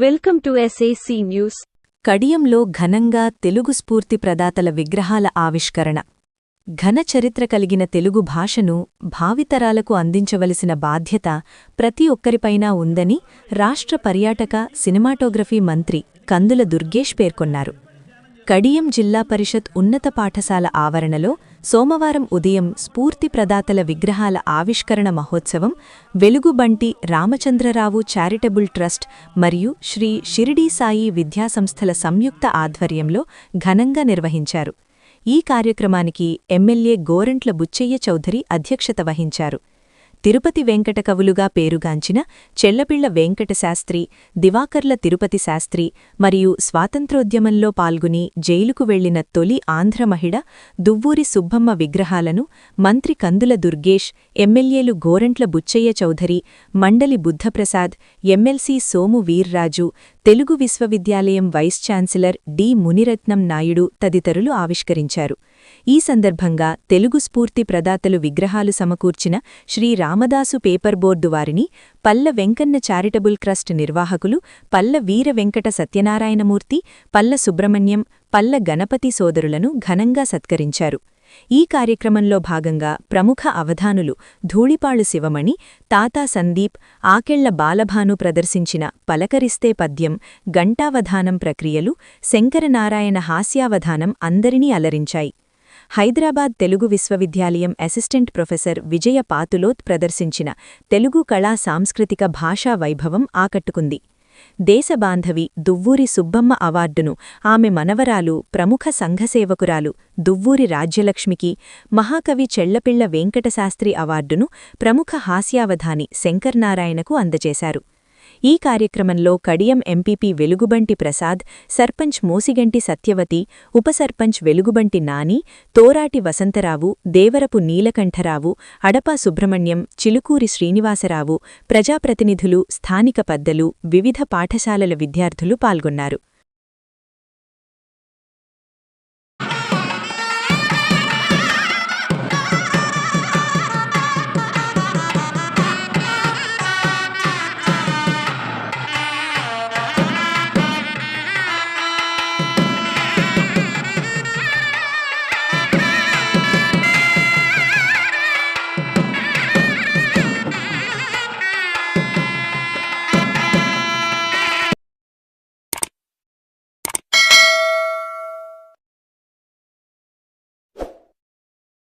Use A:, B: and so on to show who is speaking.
A: Welcome to SAC news
B: కడియంలో ఘనంగా తెలుగు స్ఫూర్తి ప్రదాతల విగ్రహాల ఆవిష్కరణ. ఘన చరిత్ర కలిగిన తెలుగు భాషను భావితరాలకు అందించవలసిన బాధ్యత ప్రతి ఒక్కరిపైనా ఉందని రాష్ట్ర పర్యాటక సినిమాటోగ్రఫీ మంత్రి కందుల దుర్గేష్ పేర్కొన్నారు. కడియం జిల్లా పరిషత్ ఉన్నత పాఠశాల ఆవరణలో సోమవారం ఉదయం స్ఫూర్తి ప్రదాతల విగ్రహాల ఆవిష్కరణ మహోత్సవం వెలుగుబంటి రామచంద్రరావు చారిటబుల్ ట్రస్ట్ మరియు శ్రీ షిరిడీ సాయి విద్యాసంస్థల సంయుక్త ఆధ్వర్యంలో ఘనంగా నిర్వహించారు. ఈ కార్యక్రమానికి ఎమ్మెల్యే గోరంట్ల బుచ్చయ్య చౌధరి అధ్యక్షత వహించారు. తిరుపతి వెంకట కవులుగా పేరుగాంచిన చెల్లపిళ్ళ వెంకట శాస్త్రి దివాకర్ల తిరుపతి శాస్త్రి మరియు స్వాతంత్రోద్యమంలో పాల్గొని జైలుకు వెళ్ళిన తొలి ఆంధ్ర మహిళ దువ్వూరి సుబ్బమ్మ విగ్రహాలను మంత్రి కందుల దుర్గేష్ ఎమ్మెల్యేలు గోరంట్ల బుచ్చయ్య చౌధరి మండలి బుద్ధప్రసాద్ ఎమ్మెల్సీ సోము వీర్రాజు తెలుగు విశ్వవిద్యాలయం vice chancellor D Muniratnam Naidu తదితరులు ఆవిష్కరించారు. ఈ సందర్భంగా తెలుగు స్ఫూర్తి ప్రదాతలు విగ్రహాలు సమకూర్చిన శ్రీ రామదాసు పేపర్ బోర్డు వారిని పల్ల వెంకన్న చారిటబుల్ ట్రస్ట్ నిర్వాహకులు పల్ల వీర వెంకట సత్యనారాయణమూర్తి పల్ల సుబ్రహ్మణ్యం పల్ల గణపతి సోదరులను ఘనంగా సత్కరించారు. ఈ కార్యక్రమంలో భాగంగా ప్రముఖ అవధానులు ధూళిపాళు శివమణి తాతా సందీప్ ఆకెళ్ళ బాలభాను ప్రదర్శించిన పలకరిస్తే పద్యం గంటావధానం ప్రక్రియలు శంకరనారాయణ హాస్యావధానం అందరినీ అలరించాయి. హైదరాబాద్ తెలుగు విశ్వవిద్యాలయం అసిస్టెంట్ ప్రొఫెసర్ విజయ పాతులోత్ ప్రదర్శించిన తెలుగు కళా సాంస్కృతిక భాషా వైభవం ఆకట్టుకుంది. దేశబాంధవి దువ్వూరి సుబ్బమ్మ అవార్డును ఆమె మనవరాలు ప్రముఖ సంఘసేవకురాలు దువ్వూరి రాజ్యలక్ష్మికి మహాకవి చెళ్ళపిళ్ళ వెంకటశాస్త్రి అవార్డును ప్రముఖ హాస్యావధాని శంకర్నారాయణకు అందజేశారు. ఈ కార్యక్రమంలో కడియం ఎంపీపీ వెలుగుబంటి ప్రసాద్ సర్పంచ్ మోసిగంటి సత్యవతి ఉపసర్పంచ్ వెలుగుబంటి నాని తోరాటి వసంతరావు దేవరపు నీలకంఠరావు అడపా సుబ్రహ్మణ్యం చిలుకూరి శ్రీనివాసరావు ప్రజాప్రతినిధులు స్థానిక పద్దలు వివిధ పాఠశాలల విద్యార్థులు పాల్గొన్నారు.